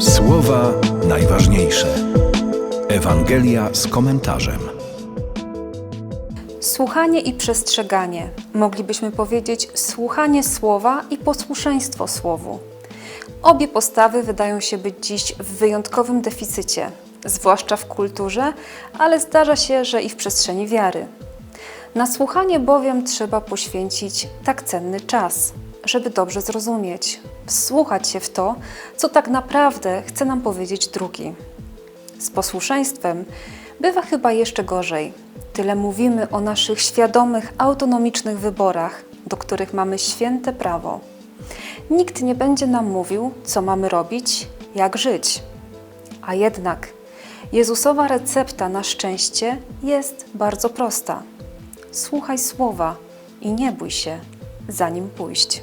Słowa najważniejsze. Ewangelia z komentarzem. Słuchanie i przestrzeganie. Moglibyśmy powiedzieć słuchanie słowa i posłuszeństwo słowu. Obie postawy wydają się być dziś w wyjątkowym deficycie, zwłaszcza w kulturze, ale zdarza się, że i w przestrzeni wiary. Na słuchanie bowiem trzeba poświęcić tak cenny czas, żeby dobrze zrozumieć, wsłuchać się w to, co tak naprawdę chce nam powiedzieć drugi. Z posłuszeństwem bywa chyba jeszcze gorzej. Tyle mówimy o naszych świadomych, autonomicznych wyborach, do których mamy święte prawo. Nikt nie będzie nam mówił, co mamy robić, jak żyć. A jednak Jezusowa recepta na szczęście jest bardzo prosta. Słuchaj słowa i nie bój się, za nim pójść.